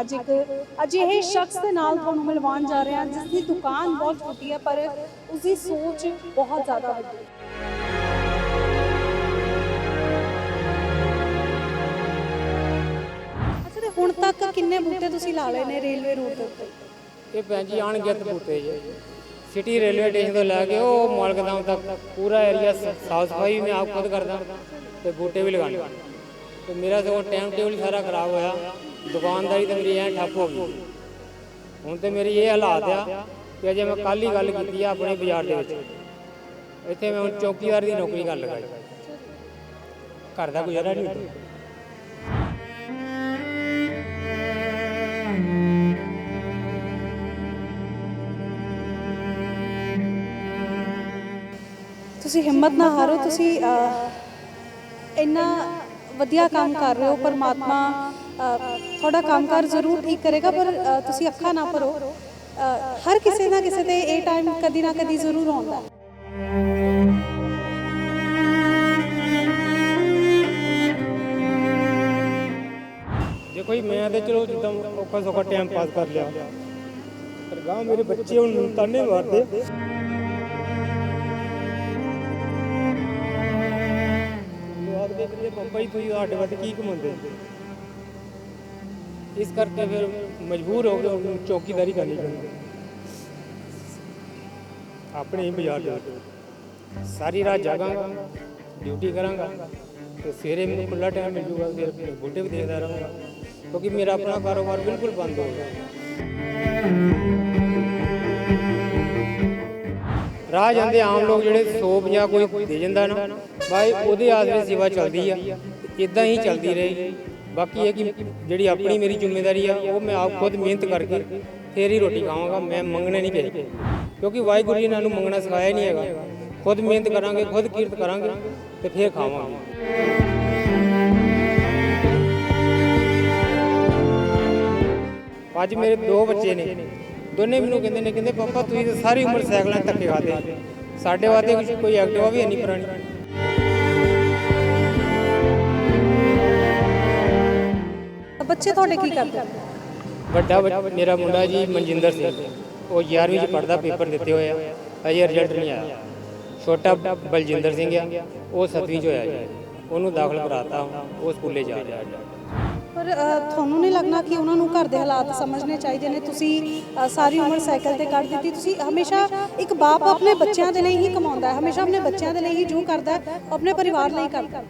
ਅੱਜ ਇੱਕ ਅਜਿਹੇ ਸ਼ਖਸ ਦੇ ਨਾਲ ਤੁਹਾਨੂੰ ਮਿਲਵਾਉਣ ਜਾ ਰਹੇ ਹਾਂ, ਜਿਸ ਦੀ ਦੁਕਾਨ ਬਹੁਤ ਛੋਟੀ ਹੈ, ਪਰ ਉਸ ਦੀ ਸੋਚ ਬਹੁਤ ਜ਼ਿਆਦਾ ਵੱਡੀ ਹੈ। ਅੱਛਾ, ਤੇ ਹੁਣ ਤੱਕ ਕਿੰਨੇ ਬੂਟੇ ਤੁਸੀਂ ਲਾ ਲਏ ਨੇ ਰੇਲਵੇ ਰੋਡ ਦੇ ਉੱਤੇ? ਇਹ ਭੈਣ ਜੀ ਅਣਗਿਣਤ ਬੂਟੇ ਜੀ ਸਿਟੀ ਰੇਲਵੇ ਸਟੇਸ਼ਨ ਤੋਂ ਲੈ ਕੇ ਉਹ ਮਾਲਕਦਾਮ ਤੱਕ ਪੂਰਾ ਏਰੀਆ ਸਾਫ਼ ਸਫ਼ਾਈ ਮੈਂ ਆਪ ਖੁਦ ਕਰਦਾ ਤੇ ਬੂਟੇ ਵੀ ਲਗਾਉਂਦਾ ਤੇ ਮੇਰਾ ਸਗੋਂ ਟਾਈਮ ਟੇਬਲ ਹੀ ਸਾਰਾ ਖਰਾਬ ਹੋਇਆ। ਦੁਕਾਨਦਾਰੀ ਤੇ ਮੇਰੀ ਐ ਠੱਪ ਹੋ ਗਈ। ਹੁਣ ਤੇ ਮੇਰੀ ਇਹ ਹਾਲਾਤ ਆ ਕਿ ਅਜੇ ਮੈਂ ਕੱਲ ਹੀ ਗੱਲ ਕੀਤੀ ਆ ਆਪਣੇ ਬਾਜ਼ਾਰ ਦੇ ਵਿੱਚ। ਇੱਥੇ ਮੈਂ ਹੁਣ ਚੌਕੀਦਾਰ ਦੀ ਨੌਕਰੀ ਕਰਨ ਲੱਗਾ ਘਰ ਦਾ ਗੁਜ਼ਾਰਾ ਨਹੀਂ ਹੁੰਦਾ ਤੁਸੀਂ ਹਿੰਮਤ ਨਾ ਹਾਰੋ, ਤੁਸੀਂ ਇੰਨਾ ਵਧੀਆ ਕੰਮ ਕਰ ਰਹੇ ਹੋ, ਪਰਮਾਤਮਾ ਤੁਹਾਡਾ ਕੰਮਕਾਰ ਜ਼ਰੂਰ ਠੀਕ ਕਰੇਗਾ ਪਰ ਅਹ, ਤੁਸੀਂ ਅੱਖਾਂ ਨਾ ਭਰੋ। ਅਹ, ਹਰ ਕਿਸੇ ਨਾ ਕਿਸੇ ਤੇ ਇਹ ਟਾਈਮ ਕਦੀ ਨਾ ਕਦੀ ਜ਼ਰੂਰ ਆਉਂਦਾ। ਹੈ ਦੇਖੋ ਜੀ ਮੈਂ ਤੇ ਚਲੋ ਜਿੱਦਾਂ ਔਖਾ ਸੌਖਾ ਟਾਈਮ ਪਾਸ ਕਰ ਲਿਆ ਪਰ ਗਾਂ ਮੇਰੇ ਬੱਚੇ ਹੁਣ ਤਾਨੇ ਮਾਰਦੇ। ਲੋਕ ਦੇਖਦੇ ਪਾਪਾ ਜੀ ਤੁਸੀਂ ਸਾਡੇ ਵੱਲ ਕੀ ਕਮਾਉਂਦੇ? ਇਸ ਕਰਕੇ ਫਿਰ ਮਜਬੂਰ ਹੋ ਗਏ ਹੁਣ ਚੌਕੀਦਾਰੀ ਕਰਨੀ ਪੈਂਦੀ ਆਪਣੇ ਹੀ ਬਾਜ਼ਾਰ ਜਾ ਕੇ ਸਾਰੀ ਰਾਤ ਜਾਗਾਂਗਾ ਡਿਊਟੀ ਕਰਾਂਗਾ ਤੇ ਸਵੇਰੇ ਮੈਨੂੰ ਖੁੱਲਾ ਟਾਈਮ ਮਿਲ ਜੂਗਾ ਫਿਰ ਬੁੱਢੇ ਵੀ ਦੇਖਦਾ ਰਹਾਂਗਾ ਕਿਉਂਕਿ ਮੇਰਾ ਆਪਣਾ ਕਾਰੋਬਾਰ ਬਿਲਕੁਲ ਬੰਦ ਹੋ ਗਿਆ। ਰਾਹ ਜਾਂਦੇ ਆਮ ਲੋਕ ਜਿਹੜੇ 150 ਕੋਈ ਦੇ ਜਾਂਦਾ ਨਾ ਬਾਈ ਉਹਦੇ ਆਸਰੇ ਸੇਵਾ ਚੱਲਦੀ ਆ ਇਦਾਂ ਹੀ ਚੱਲਦੀ ਰਹੇਗੀ ਬਾਕੀ ਇਹ ਕਿ ਜਿਹੜੀ ਆਪਣੀ ਮੇਰੀ ਜ਼ਿੰਮੇਵਾਰੀ ਆ, ਉਹ ਮੈਂ ਆਪ ਖੁਦ ਮਿਹਨਤ ਕਰਕੇ ਫੇਰ ਹੀ ਰੋਟੀ ਖਾਵਾਂਗਾ, ਮੈਂ ਮੰਗਣਾ ਨਹੀਂ ਪਏ ਕਿਉਂਕਿ ਵਾਹਿਗੁਰੂ ਜੀ ਨੇ ਸਾਨੂੰ ਮੰਗਣਾ ਸਿਖਾਇਆ ਨਹੀਂ ਹੈਗਾ। ਖੁਦ ਮਿਹਨਤ ਕਰਾਂਗੇ, ਖੁਦ ਕੀਰਤ ਕਰਾਂਗੇ ਤੇ ਫੇਰ ਖਾਵਾਂਗੇ। ਅੱਜ ਮੇਰੇ ਦੋ ਬੱਚੇ ਨੇ। ਦੋਨੇ ਮੈਨੂੰ ਕਹਿੰਦੇ ਨੇ, ਕਹਿੰਦੇ, ਪਾਪਾ, ਤੁਸੀਂ ਤਾਂ ਸਾਰੀ ਉਮਰ ਸਾਈਕਲਾਂ ਧੱਕੇ ਖਾਦੇ ਸਾਡੇ ਵਾਸਤੇ ਕੋਈ ਐਕਟਿਵਾ ਵੀ ਨਹੀਂ ਪੁਰਾਣੀ? ਬੱਚੇ ਤੁਹਾਡੇ ਕੀ ਕਰਦੇ? ਵੱਡਾ ਬੱਚ- ਮੇਰਾ ਮੁੰਡਾ ਜੀ ਮਨਜਿੰਦਰ ਸਿੰਘ। ਉਹ 11ਵੀਂ ਚ ਪੜਦਾ ਪੇਪਰ ਦਿੱਤੇ ਹੋਏ ਆ। ਅਜੇ ਰਿਜ਼ਲਟ ਨਹੀਂ ਆਇਆ। ਛੋਟਾ ਬਲਜਿੰਦਰ ਸਿੰਘ ਆ। ਉਹ 7ਵੀਂ ਚ ਹੋਇਆ ਜੀ। ਉਹਨੂੰ ਦਾਖਲ ਕਰਾਤਾ ਉਹ ਸਕੂਲੇ ਜਾ ਰਿਹਾ। ਪਰ ਤੁਹਾਨੂੰ ਨਹੀਂ ਲੱਗਣਾ ਕਿ ਉਹਨਾਂ ਨੂੰ ਘਰ ਦੇ ਹਾਲਾਤ ਸਮਝਣੇ ਚਾਹੀਦੇ ਨੇ? ਤੁਸੀਂ ਸਾਰੀ ਉਮਰ ਸਾਈਕਲ ਤੇ ਕੱਢ ਦਿੱਤੀ। ਤੁਸੀਂ ਹਮੇਸ਼ਾ ਇੱਕ ਬਾਪ ਆਪਣੇ ਬੱਚਿਆਂ ਦੇ ਲਈ ਹੀ ਕਮਾਉਂਦਾ ਹੈ। ਹਮੇਸ਼ਾ ਆਪਣੇ ਬੱਚਿਆਂ ਦੇ ਲਈ ਹੀ ਜੋ ਕਰਦਾ ਹੈ ਉਹ ਆਪਣੇ ਪਰਿਵਾਰ ਲਈ ਕਰਦਾ ਹੈ।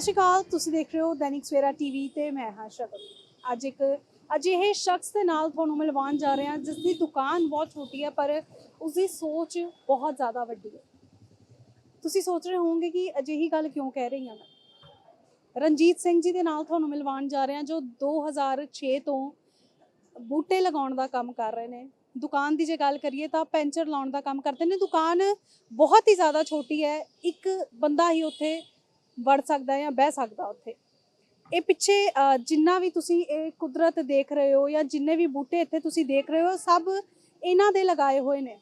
ਸਤਿ ਸ਼੍ਰੀ ਅਕਾਲ, ਤੁਸੀਂ ਦੇਖ ਰਹੇ ਹੋ ਦੈਨਿਕ ਸਵੇਰਾ ਟੀਵੀ ਤੇ ਮੈਂ ਹਾਂ ਸ਼ਗਨ। ਅੱਜ ਇੱਕ ਅਜਿਹੇ ਸ਼ਖਸ ਦੇ ਨਾਲ ਤੁਹਾਨੂੰ ਮਿਲਵਾਉਣ ਜਾ ਰਹੇ ਹਾਂ ਜਿਸ ਦੀ ਦੁਕਾਨ ਬਹੁਤ ਛੋਟੀ ਹੈ, ਪਰ ਉਸ ਦੀ ਸੋਚ ਬਹੁਤ ਜ਼ਿਆਦਾ ਵੱਡੀ ਹੈ। ਤੁਸੀਂ ਸੋਚ ਰਹੇ ਹੋਵੋਗੇ ਕਿ ਅਜਿਹੀ ਗੱਲ ਕਿਉਂ ਕਹਿ ਰਹੀ ਹਾਂ ਮੈਂ? ਰਣਜੀਤ ਸਿੰਘ ਜੀ ਦੇ ਨਾਲ ਤੁਹਾਨੂੰ ਮਿਲਵਾਉਣ ਜਾ ਰਹੇ ਹਾਂ, ਜੋ 2006 ਤੋਂ ਬੂਟੇ ਲਗਾਉਣ ਦਾ ਕੰਮ ਕਰ ਰਹੇ ਨੇ। ਦੁਕਾਨ ਦੀ ਜੇ ਗੱਲ ਕਰੀਏ ਤਾਂ ਪੈਂਚਰ ਲਾਉਣ ਦਾ ਕੰਮ ਕਰਦੇ ਨੇ। ਦੁਕਾਨ ਬਹੁਤ ਹੀ ਜ਼ਿਆਦਾ ਛੋਟੀ ਹੈ। ਇੱਕ ਬੰਦਾ ਹੀ ਉੱਥੇ ਵੜ ਸਕਦਾ ਜਾਂ ਬਹਿ ਸਕਦਾ ਉੱਥੇ। ਇਹ ਪਿੱਛੇ ਜਿੰਨਾ ਵੀ ਤੁਸੀਂ ਇਹ ਕੁਦਰਤ ਦੇਖ ਰਹੇ ਹੋ ਜਾਂ ਜਿੰਨੇ ਵੀ ਬੂਟੇ ਇੱਥੇ ਤੁਸੀਂ ਦੇਖ ਰਹੇ ਹੋ, ਸਭ ਇਹਨਾਂ ਦੇ ਲਗਾਏ ਹੋਏ ਨੇ।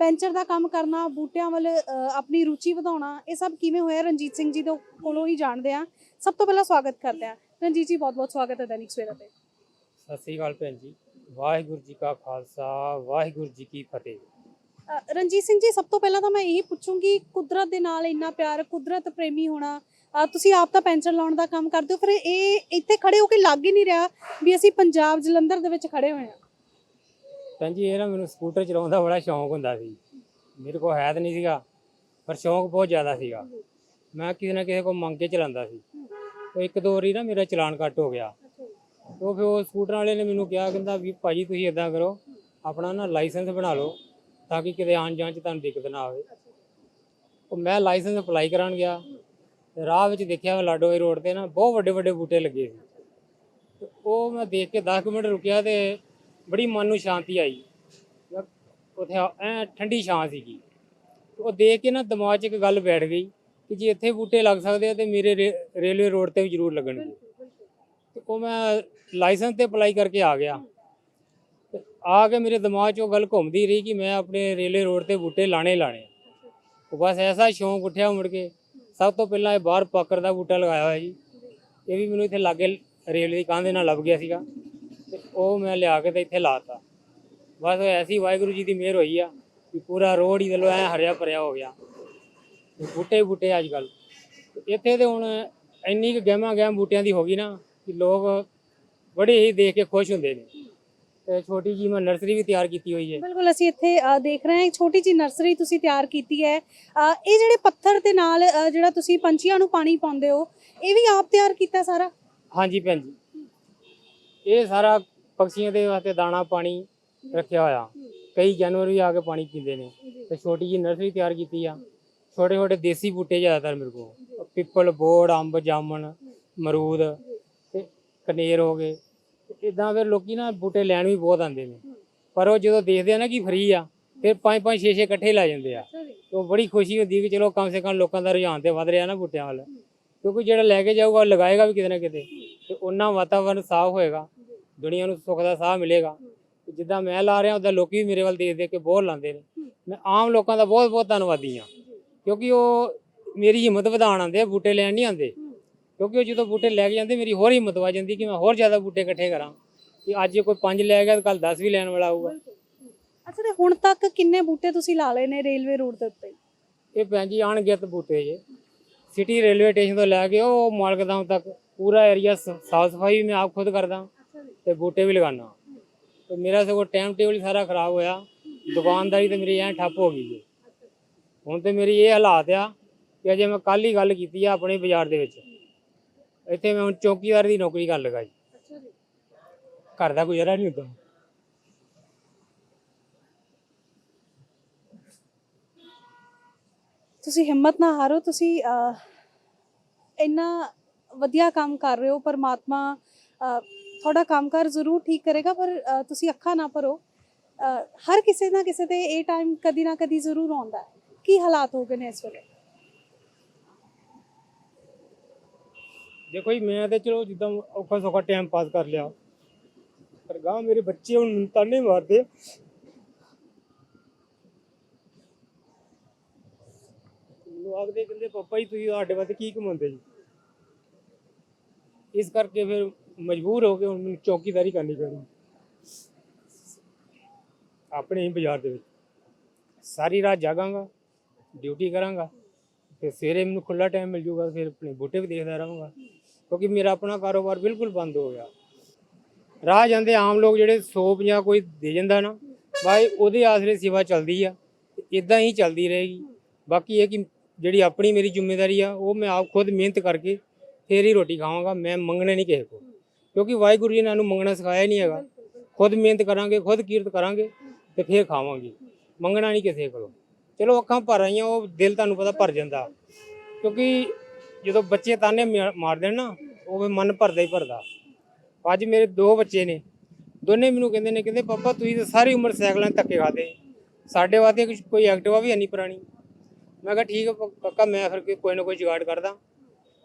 ਪੈਂਚਰ ਦਾ ਕੰਮ ਕਰਨਾ, ਬੂਟਿਆਂ ਵੱਲ ਆਪਣੀ ਰੁਚੀ ਵਧਾਉਣਾ, ਇਹ ਸਭ ਕਿਵੇਂ ਹੋਇਆ? ਰਣਜੀਤ ਸਿੰਘ ਜੀ ਦੇ ਕੋਲੋਂ ਹੀ ਜਾਣਦੇ ਆ ਸਭ ਤੋਂ ਪਹਿਲਾਂ ਸਵਾਗਤ ਕਰਦੇ ਆ ਰਣਜੀਤ ਜੀ ਬਹੁਤ ਬਹੁਤ ਸਵਾਗਤ ਹੈ ਦੈਨਿਕ ਸਵੇਰਾ ਤੇ। ਸਤਿ ਸ੍ਰੀ ਅਕਾਲ ਭੈਣ ਜੀ। ਵਾਹਿਗੁਰੂ ਜੀ ਕਾ ਖਾਲਸਾ, ਵਾਹਿਗੁਰੂ ਜੀ ਕੀ ਫਤਿਹ। ਰਣਜੀਤ ਸਿੰਘ ਜੀ, ਸਭ ਤੋਂ ਪਹਿਲਾਂ ਤਾਂ ਮੈਂ ਇਹੀ ਪੁੱਛੂੰਗੀ, ਕੁਦਰਤ ਦੇ ਨਾਲ ਇੰਨਾ ਪਿਆਰ, ਕੁਦਰਤ ਪ੍ਰੇਮੀ ਹੋਣਾ ਤੁਸੀਂ ਆਪ ਤਾਂ ਪੈਂਚਰ ਲਾਉਣ ਦਾ ਕੰਮ ਕਰਦੇ ਹੋ, ਫਿਰ ਇਹ ਇੱਥੇ ਖੜੇ ਹੋ ਕੇ ਲੱਗ ਹੀ ਨਹੀਂ ਰਿਹਾ ਵੀ ਅਸੀਂ ਪੰਜਾਬ ਜਲੰਧਰ ਦੇ ਵਿੱਚ ਖੜੇ ਹੋਏ ਹਾਂ। ਭੈਣ ਜੀ, ਇਹ ਨਾ ਮੈਨੂੰ ਸਕੂਟਰ ਚਲਾਉਣ ਦਾ ਬੜਾ ਸ਼ੌਂਕ ਹੁੰਦਾ ਸੀ। ਮੇਰੇ ਕੋਲ ਹੈ ਤਾਂ ਨਹੀਂ ਸੀਗਾ, ਪਰ ਸ਼ੌਂਕ ਬਹੁਤ ਜ਼ਿਆਦਾ ਸੀਗਾ। ਮੈਂ ਕਿਸੇ ਨਾ ਕਿਸੇ ਕੋਲ ਮੰਗ ਕੇ ਚਲਾਉਂਦਾ ਸੀ। ਉਹ ਇੱਕ ਦੋ ਵਾਰੀ ਨਾ ਮੇਰਾ ਚਲਾਨ ਕੱਟ ਹੋ ਗਿਆ। ਉਹ ਫਿਰ ਉਹ ਸਕੂਟਰ ਵਾਲੇ ਨੇ ਮੈਨੂੰ ਕਿਹਾ, ਕਹਿੰਦਾ ਵੀ ਭਾਜੀ ਤੁਸੀਂ ਇਦਾਂ ਕਰੋ, ਆਪਣਾ ਨਾ ਲਾਇਸੈਂਸ ਬਣਾ ਲਓ। ਤਾਂ ਕਿ ਕਿਤੇ ਆਉਣ ਜਾਣ 'ਚ ਤੁਹਾਨੂੰ ਦਿੱਕਤ ਨਾ ਆਵੇ। ਉਹ ਮੈਂ ਲਾਇਸੈਂਸ ਅਪਲਾਈ ਕਰਾਉਣ ਗਿਆ। ਰਾਹ ਵਿੱਚ ਦੇਖਿਆ ਮੈਂ ਲਾਡੋਏ ਰੋਡ ਤੇ ਨਾ ਬਹੁਤ ਵੱਡੇ ਵੱਡੇ ਬੂਟੇ ਲੱਗੇ ਸੀ। ਤੇ ਉਹ ਮੈਂ ਦੇਖ ਕੇ 10 ਮਿੰਟ ਰੁਕਿਆ ਤੇ ਬੜੀ ਮਨ ਨੂੰ ਸ਼ਾਂਤੀ ਆਈ। ਯਾਰ, ਉੱਥੇ ਐ ਠੰਡੀ ਛਾਂ ਸੀਗੀ। ਉਹ ਦੇਖ ਕੇ ਨਾ ਦਿਮਾਗ 'ਚ ਇੱਕ ਗੱਲ ਬੈਠ ਗਈ ਕਿ ਜੇ ਇੱਥੇ ਬੂਟੇ ਲੱਗ ਸਕਦੇ ਆ ਤੇ ਮੇਰੇ ਰੇ- ਰੇਲਵੇ ਰੋਡ ਤੇ ਵੀ ਜ਼ਰੂਰ ਲੱਗਣਗੇ। ਤੇ ਉਹ ਮੈਂ ਲਾਇਸੈਂਸ ਤੇ ਅਪਲਾਈ ਕਰਕੇ ਆ ਗਿਆ। ਆ ਕੇ ਮੇਰੇ ਦਿਮਾਗ 'ਚ ਉਹ ਗੱਲ ਘੁੰਮਦੀ ਰਹੀ ਕਿ ਮੈਂ ਆਪਣੇ ਰੇਲੇ ਰੋਡ ਤੇ ਬੂਟੇ ਲਾਣੇ ਲਾਣੇ। ਉਹ ਬਸ ਐਸਾ ਸ਼ੌਂਕ ਉੱਠਿਆ ਮੁੜ ਕੇ। ਸਭ ਤੋਂ ਪਹਿਲਾਂ ਇਹ ਬਾਹਰ ਪਾਕਰ ਦਾ ਬੂਟਾ ਲਗਾਇਆ ਹੋਇਆ ਜੀ। ਇਹ ਵੀ ਮੈਨੂੰ ਇੱਥੇ ਲਾਗੇ ਰੇਲ ਦੀ ਕੰਧ ਦੇ ਨਾਲ ਲੱਭ ਗਿਆ ਸੀਗਾ। ਤੇ ਉਹ ਮੈਂ ਲਿਆ ਕੇ ਤੇ ਇੱਥੇ ਲਾਤਾ। ਬਸ ਐਸੀ ਵਾਹਿਗੁਰੂ ਜੀ ਦੀ ਮਿਹਰ ਹੋਈ ਆ ਕਿ ਪੂਰਾ ਰੋਡ ਹੀ ਦੇ ਲੋ ਐ ਹਰਿਆ ਭਰਿਆ ਹੋ ਗਿਆ। ਤੇ ਬੂਟੇ ਹੀ ਬੂਟੇ ਅੱਜ ਕੱਲ ਇੱਥੇ ਤੇ ਹੁਣ ਇੰਨੀ ਕੁ ਗਹਿਮਾ ਗਹਿਮ ਬੂਟਿਆਂ ਦੀ ਹੋ ਗਈ ਨਾ ਕਿ ਲੋਕ ਬੜੇ ਹੀ ਦੇਖ ਕੇ ਖੁਸ਼ ਹੁੰਦੇ ਨੇ। ਛੋਟੀ ਜੀ ਮੈਂ ਨਰਸਰੀ ਵੀ ਤਿਆਰ ਕੀਤੀ ਹੋਈ ਹੈ। ਬਿਲਕੁਲ ਅਸੀਂ ਇੱਥੇ ਅ, ਦੇਖ ਰਹੇ ਹਾਂ ਇੱਕ ਛੋਟੀ ਜਿਹੀ ਨਰਸਰੀ ਤੁਸੀਂ ਤਿਆਰ ਕੀਤੀ ਹੈ। ਅ, ਇਹ ਜਿਹੜੇ ਪੱਥਰ ਦੇ ਨਾਲ ਅ, ਜਿਹੜਾ ਤੁਸੀਂ ਪੰਛੀਆਂ ਨੂੰ ਪਾਣੀ ਪਾਉਂਦੇ ਹੋ ਇਹ ਵੀ ਆਪ ਤਿਆਰ ਕੀਤਾ ਸਾਰਾ? ਹਾਂਜੀ ਭੈਣ ਜੀ। ਇਹ ਸਾਰਾ ਪੰਛੀਆਂ ਦੇ ਵਾਸਤੇ ਦਾਣਾ ਪਾਣੀ ਰੱਖਿਆ ਹੋਇਆ। ਕਈ ਜਾਨਵਰ ਵੀ ਆ ਕੇ ਪਾਣੀ ਪੀਂਦੇ ਨੇ। ਤੇ ਛੋਟੀ ਜੀ ਨਰਸਰੀ ਤਿਆਰ ਕੀਤੀ ਆ। ਛੋਟੇ ਛੋਟੇ ਦੇਸੀ ਬੂਟੇ ਜ਼ਿਆਦਾਤਰ ਮੇਰੇ ਕੋਲ। ਪਿੱਪਲ ਬੋੜ ਅੰਬ ਜਾਮਣ ਮਰੂਦ ਤੇ ਕਨੇਰ ਹੋ ਗਏ। ਇਦਾਂ ਫਿਰ ਲੋਕੀ ਨਾ ਬੂਟੇ ਲੈਣ ਵੀ ਬਹੁਤ ਆਉਂਦੇ ਨੇ। ਪਰ ਉਹ ਜਦੋਂ ਦੇਖਦੇ ਆ ਨਾ ਕਿ ਫ੍ਰੀ ਆ ਫਿਰ ਪੰਜ ਪੰਜ ਛੇ ਛੇ ਇਕੱਠੇ ਲੈ ਜਾਂਦੇ ਆ। ਤੇ ਬੜੀ ਖੁਸ਼ੀ ਹੁੰਦੀ ਕਿ ਚਲੋ ਕਮ ਸੇ ਕਮ ਲੋਕਾਂ ਦਾ ਰੁਝਾਨ ਤੇ ਵੱਧ ਰਿਹਾ ਨਾ ਬੂਟਿਆਂ ਵੱਲ। ਕਿਉਂਕਿ ਜਿਹੜਾ ਲੈ ਕੇ ਜਾਊਗਾ ਉਹ ਲਗਾਏਗਾ ਵੀ ਕਿਤੇ ਨਾ ਕਿਤੇ। ਤੇ ਉਹਨਾਂ ਵਾਤਾਵਰਨ ਸਾਫ਼ ਹੋਏਗਾ ਦੁਨੀਆ ਨੂੰ ਸੁੱਖ ਦਾ ਸਾਹ ਮਿਲੇਗਾ। ਜਿੱਦਾਂ ਮੈਂ ਲਾ ਰਿਹਾ ਉਦਾਂ ਲੋਕੀ ਵੀ ਮੇਰੇ ਵੱਲ ਦੇਖ ਦੇਖ ਕੇ ਬਹੁਤ ਲਾਉਂਦੇ ਨੇ। ਮੈਂ ਆਮ ਲੋਕਾਂ ਦਾ ਬਹੁਤ ਬਹੁਤ ਧੰਨਵਾਦੀ ਹਾਂ। ਕਿਉਂਕਿ ਉਹ ਮੇਰੀ ਹਿੰਮਤ ਵਧਾਉਣ ਆਉਂਦੇ ਆ ਬੂਟੇ ਲੈਣ ਨਹੀਂ ਆਉਂਦੇ। ਕਿਉਂਕਿ ਉਹ ਜਦੋਂ ਬੂਟੇ ਲੈ ਕੇ ਜਾਂਦੇ ਮੇਰੀ ਹੋਰ ਹਿੰਮਤ ਵੱਧ ਜਾਂਦੀ ਕਿ ਮੈਂ ਹੋਰ ਜ਼ਿਆਦਾ ਬੂਟੇ ਇਕੱਠੇ ਕਰਾਂ। ਕਿ ਅੱਜ ਜੇ ਕੋਈ ਪੰਜ ਲੈ ਗਿਆ ਤਾਂ ਕੱਲ 10 ਵੀ ਲੈਣ ਵਾਲਾ ਆਊਗਾ। ਅੱਛਾ ਤੇ ਹੁਣ ਤੱਕ ਕਿੰਨੇ ਬੂਟੇ ਤੁਸੀਂ ਲਾ ਲਏ ਨੇ ਰੇਲਵੇ ਰੋਡ ਦੇ ਉੱਤੇ? ਇਹ ਭੈਣ ਜੀ ਅਣਗਿਣਤ ਬੂਟੇ ਜੇ। ਸਿਟੀ ਰੇਲਵੇ ਸਟੇਸ਼ਨ ਤੋਂ ਲੈ ਕੇ ਉਹ ਮਾਲਕਦਾਮ ਤੱਕ ਪੂਰਾ ਏਰੀਆ ਸਾਫ਼ ਸਫ਼ਾਈ ਮੈਂ ਆਪ ਖੁਦ ਕਰਦਾ ਤੇ ਬੂਟੇ ਵੀ ਲਗਾਉਣਾ ਤੇ ਮੇਰਾ ਸਗੋਂ ਟਾਈਮ ਟੇਬਲ ਸਾਰਾ ਖਰਾਬ ਹੋਇਆ। ਦੁਕਾਨਦਾਰੀ ਤੇ ਮੇਰੀ ਐਂ ਠੱਪ ਹੋ ਗਈ ਜੀ। ਹੁਣ ਤੇ ਮੇਰੀ ਇਹ ਹਾਲਾਤ ਆ ਕਿ ਅਜੇ ਮੈਂ ਕੱਲ ਹੀ ਗੱਲ ਕੀਤੀ ਆ ਆਪਣੇ ਬਾਜ਼ਾਰ ਦੇ ਵਿੱਚ। ਇੱਥੇ ਮੈਂ ਹੁਣ ਚੌਕੀਦਾਰ ਦੀ ਨੌਕਰੀ ਕਰਨ ਲੱਗਾ ਜੀ। ਘਰ ਦਾ ਗੁਜ਼ਾਰਾ ਨਹੀਂ ਹੁੰਦਾ। ਤੁਸੀਂ ਹਿੰਮਤ ਨਾ ਹਾਰੋ ਤੁਸੀਂ ਇੰਨਾ ਵਧੀਆ ਕੰਮ ਕਰ ਰਹੇ ਹੋ ਪਰਮਾਤਮਾ ਤੁਹਾਡਾ ਕੰਮਕਾਰ ਜ਼ਰੂਰ ਠੀਕ ਕਰੇਗਾ ਪਰ ਤੁਸੀਂ ਅੱਖਾਂ ਨਾ ਭਰੋ। ਹਰ ਕਿਸੇ ਨਾ ਕਿਸੇ ਤੇ ਇਹ ਟਾਈਮ ਕਦੀ ਨਾ ਕਦੀ ਜ਼ਰੂਰ ਆਉਂਦਾ ਕੀ ਹਾਲਾਤ ਹੋ ਗਏ ਨੇ ਇਸ ਵੇਲੇ? ਦੇਖੋ ਜੀ, ਮੈਂ ਤੇ ਚਲੋ ਜਿੱਦਾਂ ਔਖਾ ਸੌਖਾ ਟਾਈਮ ਪਾਸ ਕਰ ਲਿਆ। ਪਰ ਗਾਂ ਮੇਰੇ ਬੱਚੇ ਹੁਣ ਤਾਨੇ ਮਾਰਦੇ ਮੈਨੂੰ ਆਖਦੇ ਕਹਿੰਦੇ, ਪਾਪਾ ਜੀ, ਤੁਸੀਂ ਸਾਡੇ ਵਾਸਤੇ ਕੀ ਕਮਾਉਂਦੇ ਜੀ? ਇਸ ਕਰਕੇ ਫਿਰ ਮਜਬੂਰ ਹੋ ਕੇ ਹੁਣ ਮੈਨੂੰ ਚੌਕੀਦਾਰੀ ਕਰਨੀ ਪੈਣੀ ਆਪਣੇ ਹੀ ਬਾਜ਼ਾਰ ਦੇ ਵਿੱਚ। ਸਾਰੀ ਰਾਤ ਜਾਗਾਂਗਾ ਡਿਊਟੀ ਕਰਾਂਗਾ, ਫਿਰ ਸਵੇਰੇ ਮੈਨੂੰ ਖੁੱਲਾ ਟਾਈਮ ਮਿਲ ਜੂਗਾ, ਫਿਰ ਆਪਣੇ ਬੂਟੇ ਵੀ ਦੇਖਦਾ ਰਹਾਂਗਾ। ਕਿਉਂਕਿ ਮੇਰਾ ਆਪਣਾ ਕਾਰੋਬਾਰ ਬਿਲਕੁਲ ਬੰਦ ਹੋ ਗਿਆ। ਰਾਹ ਜਾਂਦੇ ਆਮ ਲੋਕ ਜਿਹੜੇ 150 ਕੋਈ ਦੇ ਜਾਂਦਾ ਨਾ, ਬਾਈ ਉਹਦੇ ਆਸਰੇ ਸੇਵਾ ਚੱਲਦੀ ਆ ਇਦਾਂ ਹੀ ਚੱਲਦੀ ਰਹੇਗੀ। ਬਾਕੀ ਇਹ ਕਿ ਜਿਹੜੀ ਆਪਣੀ ਮੇਰੀ ਜ਼ਿੰਮੇਵਾਰੀ ਆ, ਉਹ ਮੈਂ ਆਪ ਖੁਦ ਮਿਹਨਤ ਕਰਕੇ ਫੇਰ ਹੀ ਰੋਟੀ ਖਾਵਾਂਗਾ, ਮੈਂ ਮੰਗਣਾ ਨਹੀਂ ਕਿਸੇ ਕੋਲ। ਕਿਉਂਕਿ ਵਾਹਿਗੁਰੂ ਜੀ ਨੇ ਸਾਨੂੰ ਮੰਗਣਾ ਸਿਖਾਇਆ ਨਹੀਂ ਹੈਗਾ। ਖੁਦ ਮਿਹਨਤ ਕਰਾਂਗੇ, ਖੁਦ ਕੀਰਤ ਕਰਾਂਗੇ ਤੇ ਫੇਰ ਖਾਵਾਂਗੇ। ਮੰਗਣਾ ਨਹੀਂ ਕਿਸੇ ਕੋਲੋਂ। ਚਲੋ ਅੱਖਾਂ ਭਰ ਆਈਆਂ, ਉਹ ਦਿਲ ਤੁਹਾਨੂੰ ਪਤਾ ਭਰ ਜਾਂਦਾ। ਕਿਉਂਕਿ ਜਦੋਂ ਬੱਚੇ ਤਾਨੇ ਮਾ- ਮਾਰਦੇ ਨੇ ਨਾ ਉਹ ਫਿਰ ਮਨ ਭਰਦਾ ਹੀ ਭਰਦਾ। ਅੱਜ ਮੇਰੇ ਦੋ ਬੱਚੇ ਨੇ। ਦੋਨੇ ਮੈਨੂੰ ਕਹਿੰਦੇ ਨੇ ਕਹਿੰਦੇ ਪਾਪਾ ਤੁਸੀਂ ਤਾਂ ਸਾਰੀ ਉਮਰ ਸਾਈਕਲਾਂ 'ਤੇ ਧੱਕੇ ਖਾਦੇ ਸਾਡੇ ਵਾਸਤੇ ਕੁਛ- ਕੋਈ ਐਕਟਿਵਾ ਵੀ ਹੈ ਨਹੀਂ ਪੁਰਾਣੀ? ਮੈਂ ਕਿਹਾ ਠੀਕ ਹੈ ਪ- ਕਾਕਾ ਮੈਂ ਫਿਰ ਕੋਈ- ਕੋਈ ਨਾ ਕੋਈ ਜੁਗਾੜ ਕਰਦਾ।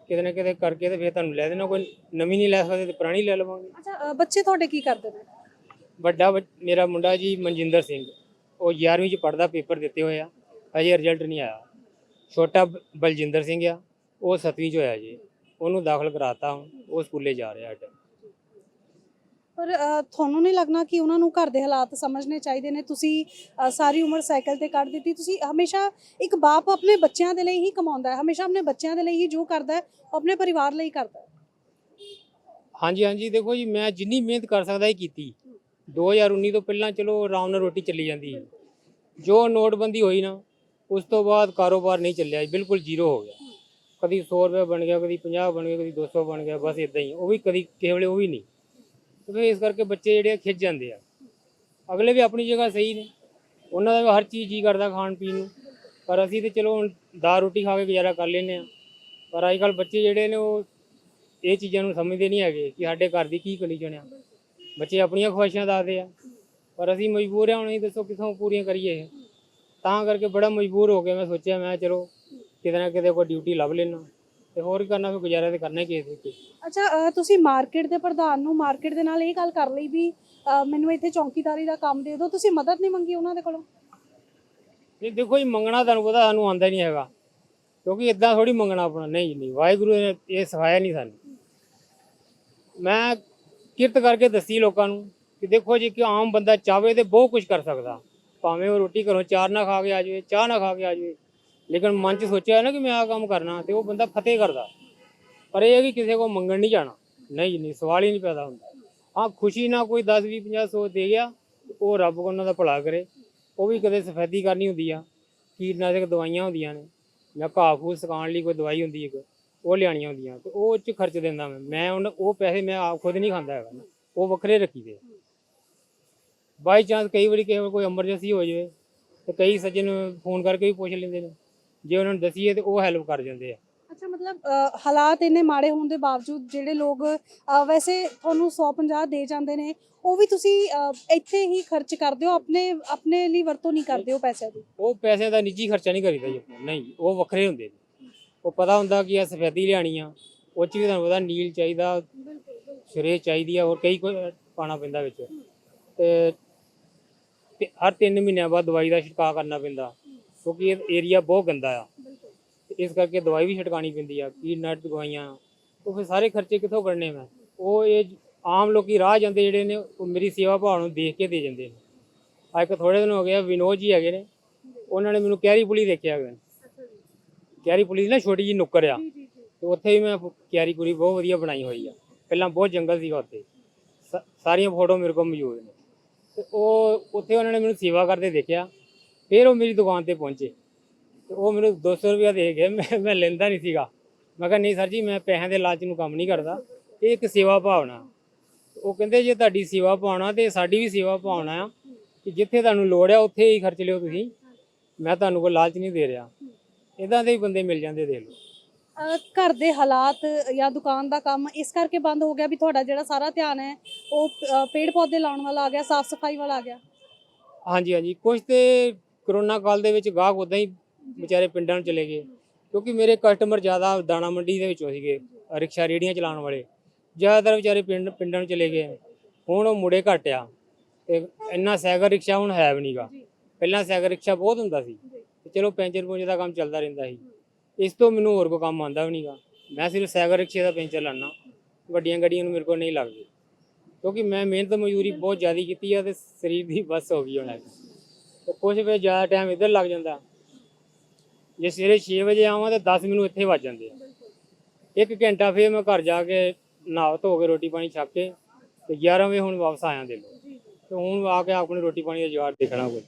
ਕਿਤੇ ਨਾ ਕਿਤੇ ਕਰਕੇ ਤੇ ਫਿਰ ਤੁਹਾਨੂੰ ਲੈ ਦੇਣਾ। ਕੋਈ ਨਵੀਂ ਨਹੀਂ ਲੈ ਸਕਦੇ ਤੇ ਪੁਰਾਣੀ ਲੈ ਲਵਾਂਗੇ। ਅੱਛਾ ਅ, ਬੱਚੇ ਤੁਹਾਡੇ ਕੀ ਕਰਦੇ ਨੇ? ਵੱਡਾ ਬੱਚ- ਮੇਰਾ ਮੁੰਡਾ ਜੀ ਮਨਜਿੰਦਰ ਸਿੰਘ। ਉਹ 11ਵੀਂ ਚ ਪੜਦਾ ਪੇਪਰ ਦਿੱਤੇ ਹੋਏ ਆ। ਅਜੇ ਰਿਜ਼ਲਟ ਨਹੀਂ ਆਇਆ। ਛੋਟਾ ਬ- ਬਲਜਿੰਦਰ ਸਿੰਘ ਆ। ਉਹ 7ਵੀਂ ਚ ਹੋਇਆ ਜੀ। ਉਹਨੂੰ ਦਾਖਲ ਕਰਾਤਾ ਹੁਣ। ਉਹ ਸਕੂਲੇ ਜਾ ਰਿਹਾ ਅੱਜ। ਪਰ ਅ, ਤੁਹਾਨੂੰ ਨਹੀਂ ਲੱਗਣਾ ਕਿ ਉਹਨਾਂ ਨੂੰ ਘਰ ਦੇ ਹਾਲਾਤ ਸਮਝਣੇ ਚਾਹੀਦੇ ਨੇ? ਤੁਸੀਂ ਅ, ਸਾਰੀ ਉਮਰ ਸਾਈਕਲ ਤੇ ਕੱਢ ਦਿੱਤੀ। ਤੁਸੀਂ ਹਮੇਸ਼ਾ ਇੱਕ ਬਾਪ ਆਪਣੇ ਬੱਚਿਆਂ ਦੇ ਲਈ ਹੀ ਕਮਾਉਂਦਾ ਹੈ। ਹਮੇਸ਼ਾ ਆਪਣੇ ਬੱਚਿਆਂ ਦੇ ਲਈ ਹੀ ਜੋ ਕਰਦਾ ਹੈ ਉਹ ਆਪਣੇ ਪਰਿਵਾਰ ਲਈ ਕਰਦਾ ਹੈ। ਹਾਂਜੀ ਹਾਂਜੀ। ਦੇਖੋ ਜੀ ਮੈਂ ਜਿੰਨੀ ਮਿਹਨਤ ਕਰ ਸਕਦਾ ਇਹ ਕੀਤੀ। 2019 ਤੋਂ ਪਹਿਲਾਂ ਚਲੋ ਆਰਾਮ ਨਾਲ ਰੋਟੀ ਚੱਲੀ ਜਾਂਦੀ। ਸੀ ਜੋ ਨੋਟਬੰਦੀ ਹੋਈ ਨਾ ਉਸ ਤੋਂ ਬਾਅਦ ਕਾਰੋਬਾਰ ਨਹੀਂ ਚੱਲਿਆ। ਜੀ ਬਿਲਕੁਲ ਜ਼ੀਰੋ ਹੋ ਗਿਆ। ਕਦੀ 100 ਰੁਪਏ ਬਣ ਗਿਆ, ਕਦੀ 50 ਬਣ ਗਿਆ, ਕਦੀ 200 ਬਣ ਗਿਆ, ਬਸ ਇਦਾਂ ਹੀ ਉਹ ਵੀ ਕਦੀ ਕਿਸੇ ਵੇਲੇ ਉਹ ਵੀ ਨਹੀਂ। ਤੇ ਇਸ ਕਰਕੇ ਬੱਚੇ ਜਿਹੜੇ ਆ ਖਿੱਚ ਜਾਂਦੇ ਆ। ਅਗਲੇ ਵੀ ਆਪਣੀ ਜਗ੍ਹਾ ਸਹੀ ਨੇ। ਉਹਨਾਂ ਦਾ ਵੀ ਹਰ ਚੀਜ਼ ਜੀ ਕਰਦਾ ਖਾਣ ਪੀਣ ਨੂੰ। ਪਰ ਅਸੀਂ ਤੇ ਚਲੋ ਹੁਣ ਦਾਲ ਰੋਟੀ ਖਾ ਕੇ ਗੁਜ਼ਾਰਾ ਕਰ ਲੈਂਦੇ ਆ। ਪਰ ਅੱਜ ਕੱਲ ਬੱਚੇ ਜਿਹੜੇ ਨੇ ਉਹ ਇਹ ਚੀਜ਼ਾਂ ਨੂੰ ਸਮਝਦੇ ਨਹੀਂ ਹੈਗੇ ਕਿ ਸਾਡੇ ਘਰ ਦੀ ਕੀ ਕੰਡੀਸ਼ਨ ਆ ਬੱਚੇ ਆਪਣੀਆਂ ਖੁਆਇਸ਼ਾਂ ਦੱਸਦੇ ਆ। ਪਰ ਅਸੀਂ ਮਜਬੂਰ ਆ, ਹੁਣ ਅਸੀਂ ਦੱਸੋ ਕਿੱਥੋਂ ਪੂਰੀਆਂ ਕਰੀਏ ਤਾਂ ਕਰਕੇ ਬੜਾ ਮਜਬੂਰ ਹੋ ਕੇ ਮੈਂ ਸੋਚਿਆ, ਮੈਂ ਚਲੋ ਕਿਤੇ ਨਾ ਕਿਤੇ ਕੋਈ ਡਿਊਟੀ ਲੱਭ ਲੈਣਾ। ਤੇ ਹੋਰ ਕੀ ਕਰਨਾ ਫਿਰ ਗੁਜ਼ਾਰਾ ਤੇ ਕਰਨਾ ਹੀ ਕਿਸੇ ਦੇ ਅੱਛਾ ਤੁਸੀਂ ਮਾਰਕੀਟ ਦੇ ਪ੍ਰਧਾਨ ਨੂੰ ਮਾਰਕੀਟ ਦੇ ਨਾਲ ਇਹ ਗੱਲ ਕਰ ਲਈ ਵੀ ਮੈਨੂੰ ਇੱਥੇ ਚੌਕੀਦਾਰੀ ਦਾ ਕੰਮ ਦੇ ਦਿਓ ਤੁਸੀਂ ਮਦਦ ਨਹੀਂ ਮੰਗੀ ਉਹਨਾਂ ਦੇ ਕੋਲੋਂ? ਇਹ ਦੇਖੋ ਜੀ ਮੰਗਣਾ ਤੁਹਾਨੂੰ ਪਤਾ ਸਾਨੂੰ ਆਂਦਾ ਨਹੀਂ ਹੈਗਾ। ਕਿਉਂਕਿ ਇਦਾਂ ਥੋੜੀ ਮੰਗਣਾ ਆਪਣਾ। ਨਹੀਂ ਨਹੀਂ ਵਾਹਿਗੁਰੂ ਨੇ ਇਹ ਸਿਖਾਇਆ ਨਹੀਂ ਸਾਨੂੰ। ਮੈਂ ਕਿਰਤ ਕਰਕੇ ਦੱਸੀ ਲੋਕਾਂ ਨੂੰ ਕਿ ਦੇਖੋ ਜੀ ਕਿ ਆਮ ਬੰਦਾ ਚਾਵੇ ਤੇ ਬਹੁਤ ਕੁਝ ਕਰ ਸਕਦਾ। ਭਾਵੇਂ ਉਹ ਰੋਟੀ ਘਰੋਂ ਚਾਰ ਨਾ ਖਾ ਕੇ ਆ ਜਾਵੇ ਚਾਹ ਨਾ ਖਾ ਕੇ ਆ ਜਾਵੇ। ਲੇਕਿਨ ਮਨ 'ਚ ਸੋਚਿਆ ਨਾ ਕਿ ਮੈਂ ਆਹ ਕੰਮ ਕਰਨਾ ਤੇ ਉਹ ਬੰਦਾ ਫਤਿਹ ਕਰਦਾ। ਪਰ ਇਹ ਹੈ ਕਿ ਕਿਸੇ ਕੋ ਮੰਗਣ ਨਹੀਂ ਜਾਣਾ। ਨਹੀਂ ਨਹੀਂ, ਸਵਾਲ ਹੀ ਨਹੀਂ ਪੈਦਾ ਹੁੰਦਾ। ਹਾਂ, ਖੁਸ਼ੀ ਨਾਲ ਕੋਈ 10 20 50 100 ਦੇ ਗਿਆ, ਉਹ ਰੱਬ ਉਹਨਾਂ ਦਾ ਭਲਾ ਕਰੇ। ਉਹ ਵੀ ਕਦੇ ਸਫੈਦੀ ਕਰਨੀ ਹੁੰਦੀ ਆ। ਕੀਟਨਾਸ਼ਕ ਦਵਾਈਆਂ ਹੁੰਦੀਆਂ ਨੇ। ਜਾਂ ਘਾਹ ਫੂਸ ਸਕਾਉਣ ਲਈ ਕੋਈ ਦਵਾਈ ਹੁੰਦੀ ਇੱਕ, ਉਹ ਲਿਆਣੀਆਂ ਹੁੰਦੀਆਂ। ਤੇ ਉਹ 'ਚ ਖਰਚ ਦਿੰਦਾ ਮੈਂ। ਮੈਂ ਉਹਨਾਂ, ਉਹ ਪੈਸੇ ਮੈਂ ਆਪ ਖੁਦ ਨਹੀਂ ਖਾਂਦਾ ਹੈਗਾ। ਉਹ ਵੱਖਰੇ ਰੱਖੀ ਦੇ ਬਾਈ ਚਾਂਸ ਕਈ ਵਾਰੀ ਕਿਸੇ ਵੇਲੇ ਕੋਈ ਐਮਰਜੈਂਸੀ ਹੋ ਜਾਵੇ ਤੇ ਕਈ ਸੱਜਣ ਫੋਨ ਕਰਕੇ ਵੀ ਪੁੱਛ ਲੈਂਦੇ ਨੇ। ਜੇ ਉਹਨਾਂ ਨੂੰ ਦਸੀਏ ਤੇ ਉਹ ਹੈਲਪ ਕਰ ਜਾਂਦੇ ਆ। ਅੱਛਾ ਮਤਲਬ ਅ, ਹਾਲਾਤ ਇੰਨੇ ਮਾੜੇ ਹੋਣ ਦੇ ਬਾਵਜੂਦ ਜਿਹੜੇ ਲੋਕ ਅ, ਵੈਸੇ ਤੁਹਾਨੂੰ 150 ਦੇ ਜਾਂਦੇ ਨੇ ਉਹ ਵੀ ਤੁਸੀਂ ਅ, ਇੱਥੇ ਹੀ ਖਰਚ ਕਰਦੇ ਹੋ ਆਪਣੇ ਆਪਣੇ ਲਈ ਵਰਤੋਂ ਨਹੀਂ ਕਰਦੇ ਹੋ ਪੈਸਿਆਂ ਦੀ? ਉਹ ਪੈਸਿਆਂ ਦਾ ਨਿੱਜੀ ਖਰਚਾ ਨਹੀਂ ਕਰੀਦਾ ਜੀ ਆਪਣਾ ਨਹੀਂ ਉਹ ਵੱਖਰੇ ਹੁੰਦੇ ਨੇ। ਉਹ ਪਤਾ ਹੁੰਦਾ ਕਿ ਇਹ ਸਫੈਦੀ ਲਿਆਣੀ ਆ ਉਹ 'ਚ ਵੀ ਤੁਹਾਨੂੰ ਪਤਾ ਨੀਲ ਚਾਹੀਦਾ ਸ਼ਰੇ ਚਾਹੀਦੀ ਆ ਹੋਰ ਕਈ ਕੁਝ ਪਾਣਾ ਪੈਂਦਾ ਵਿੱਚ। ਤੇ ਤੇ ਹਰ 3 ਮਹੀਨਿਆਂ ਬਾਅਦ ਦਵਾਈ ਦਾ ਛਿੜਕਾਅ ਕਰਨਾ ਪੈਂਦਾ। ਕਿਉਂਕਿ ਇਹ ਏਰੀਆ ਬਹੁਤ ਗੰਦਾ ਆ। ਇਸ ਕਰਕੇ ਦਵਾਈ ਵੀ ਛਿੜਕਾਣੀ ਪੈਂਦੀ ਆ ਕੀਟਨਾਸ਼ਕ ਦਵਾਈਆਂ ਉਹ ਫਿਰ ਸਾਰੇ ਖਰਚੇ ਕਿੱਥੋਂ ਕਰਨੇ ਮੈਂ। ਉਹ ਇਹ ਆਮ ਲੋਕੀ ਰਾਹ ਜਾਂਦੇ ਜਿਹੜੇ ਨੇ ਉਹ ਮੇਰੀ ਸੇਵਾ ਭਾਵ ਨੂੰ ਦੇਖ ਕੇ ਦੇ ਜਾਂਦੇ ਨੇ। ਆ ਇੱਕ ਥੋੜੇ ਦਿਨ ਹੋ ਗਏ ਵਿਨੋਦ ਜੀ ਹੈਗੇ ਨੇ। ਉਹਨਾਂ ਨੇ ਮੈਨੂੰ ਕੈਰੀ ਪੁਲੀ ਦੇਖਿਆ ਹੈਗਾ। ਕੈਰੀ ਪੁਲੀ ਨਾ ਛੋਟੀ ਜੀ ਨੁੱਕਰ ਆ। ਤੇ ਉੱਥੇ ਵੀ ਮੈਂ ਕੈਰੀ ਕੁਰੀ ਬਹੁਤ ਵਧੀਆ ਬਣਾਈ ਹੋਈ ਆ। ਪਹਿਲਾਂ ਬਹੁਤ ਜੰਗਲ ਸੀਗਾ ਉੱਥੇ। ਸ- ਸਾਰੀਆਂ ਫੋਟੋ ਮੇਰੇ ਕੋਲ ਮੌਜੂਦ ਨੇ। ਤੇ ਉਹ ਉੱਥੇ ਉਹਨਾਂ ਨੇ ਮੈਨੂੰ ਸੇਵਾ ਕਰਦੇ ਦੇਖਿਆ। ਫਿਰ ਉਹ ਮੇਰੀ ਦੁਕਾਨ ਤੇ ਪਹੁੰਚੇ। ਤੇ ਉਹ ਮੈਨੂੰ 200 ਰੁਪਇਆ ਦੇ ਗਏ। ਮੈਂ ਮੈਂ ਲੈਂਦਾ ਨਹੀਂ ਸੀਗਾ। ਮੈਂ ਕਿਹਾ ਨਹੀਂ ਸਰ ਜੀ ਮੈਂ ਪੈਸਿਆਂ ਦੇ ਲਾਲਚ ਨੂੰ ਕੰਮ ਨਹੀਂ ਕਰਦਾ। ਇਹ ਇੱਕ ਸੇਵਾ ਭਾਵਨਾ। ਉਹ ਕਹਿੰਦੇ ਜੇ ਤੁਹਾਡੀ ਸੇਵਾ ਭਾਵਨਾ ਤੇ ਸਾਡੀ ਵੀ ਸੇਵਾ ਭਾਵਨਾ ਆ ਕਿ ਜਿੱਥੇ ਤੁਹਾਨੂੰ ਲੋੜ ਆ ਉੱਥੇ ਹੀ ਖਰਚ ਲਿਓ ਤੁਸੀਂ। ਮੈਂ ਤੁਹਾਨੂੰ ਕੋਈ ਲਾਲਚ ਨਹੀਂ ਦੇ ਰਿਹਾ। ਇਦਾਂ ਦੇ ਹੀ ਬੰਦੇ ਮਿਲ ਜਾਂਦੇ ਦੇਖ ਲਓ। ਅ, ਘਰ ਦੇ ਹਾਲਾਤ ਜਾਂ ਦੁਕਾਨ ਦਾ ਕੰਮ ਇਸ ਕਰਕੇ ਬੰਦ ਹੋ ਗਿਆ ਵੀ ਤੁਹਾਡਾ ਜਿਹੜਾ ਸਾਰਾ ਧਿਆਨ ਹੈ ਉਹ ਪੇੜ ਪੌਦੇ ਲਾਉਣ ਵਾਲਾ ਆ ਗਿਆ ਸਾਫ਼ ਸਫ਼ਾਈ ਵਾਲਾ ਆ ਗਿਆ। ਹਾਂਜੀ ਹਾਂਜੀ। ਕੁਝ ਤੇ ਕਰੋਨਾ ਕਾਲ ਦੇ ਵਿੱਚ ਗਾਹਕ ਉਦਾਂ ਹੀ ਵਿਚਾਰੇ ਪਿੰਡਾਂ ਨੂੰ ਚਲੇ ਗਏ। ਕਿਉਂਕਿ ਮੇਰੇ ਕਸਟਮਰ ਜ਼ਿਆਦਾ ਦਾਣਾ ਮੰਡੀ ਦੇ ਵਿੱਚੋਂ ਸੀਗੇ, ਰਿਕਸ਼ਾ ਰੇੜੀਆਂ ਚਲਾਉਣ ਵਾਲੇ। ਜ਼ਿਆਦਾਤਰ ਵਿਚਾਰੇ ਪਿੰਡ, ਪਿੰਡਾਂ ਨੂੰ ਚਲੇ ਗਏ। ਹੁਣ ਉਹ ਮੁੜੇ ਘੱਟ ਆ। ਤੇ ਇੰਨਾ ਸਾਈਕਲ ਰਿਕਸ਼ਾ ਹੁਣ ਹੈ ਵੀ ਨਹੀਂਗਾ ਪਹਿਲਾਂ ਸਾਈਕਲ ਰਿਕਸ਼ਾ ਬਹੁਤ ਹੁੰਦਾ ਸੀ। ਤੇ ਚਲੋ ਪੈਂਚਰ ਪੁੰਜ ਦਾ ਕੰਮ ਚੱਲਦਾ ਰਹਿੰਦਾ ਸੀ। ਇਸ ਤੋਂ ਮੈਨੂੰ ਹੋਰ ਕੋਈ ਕੰਮ ਆਉਂਦਾ ਵੀ ਨਹੀਂਗਾ ਮੈਂ ਸਿਰਫ ਸਾਈਕਲ ਰਿਕਸ਼ੇ ਦਾ ਪੈਂਚਰ ਲਾਣਾ ਵੱਡੀਆਂ ਗੱਡੀਆਂ ਨੂੰ ਮੇਰੇ ਕੋਲ ਨਹੀਂ ਲੱਗਦੀ। ਕਿਉਂਕਿ ਮੈਂ ਮਿਹਨਤ ਮਜ਼ਦੂਰੀ ਬਹੁਤ ਜ਼ਿਆਦਾ ਕੀਤੀ ਆ ਤੇ ਸਰੀਰ ਦੀ ਬਸ ਹੋ ਗਈ ਹੁਣ ਤੇ ਕੁਝ ਵੇ ਜ਼ਿਆਦਾ ਟਾਈਮ ਇੱਧਰ ਲੱਗ ਜਾਂਦਾ। ਜੇ ਸਵੇਰੇ 6 ਵਜੇ ਆਵਾਂ ਤੇ 10 ਮੈਨੂੰ ਇੱਥੇ ਵੱਜ ਜਾਂਦੇ ਆ। ਇੱਕ ਘੰਟਾ ਫਿਰ ਮੈਂ ਘਰ ਜਾ ਕੇ ਨਹਾ ਧੋ ਕੇ ਰੋਟੀ ਪਾਣੀ ਛਕ ਕੇ ਤੇ 11 ਵਜੇ ਹੁਣ ਵਾਪਸ ਆਇਆ ਦੇ ਲੋ ਤੇ ਹੁਣ ਆ ਕੇ ਆਪਣੀ ਰੋਟੀ ਪਾਣੀ ਦਾ ਜੁਗਾੜ ਦੇਖਣਾ ਕੋਈ।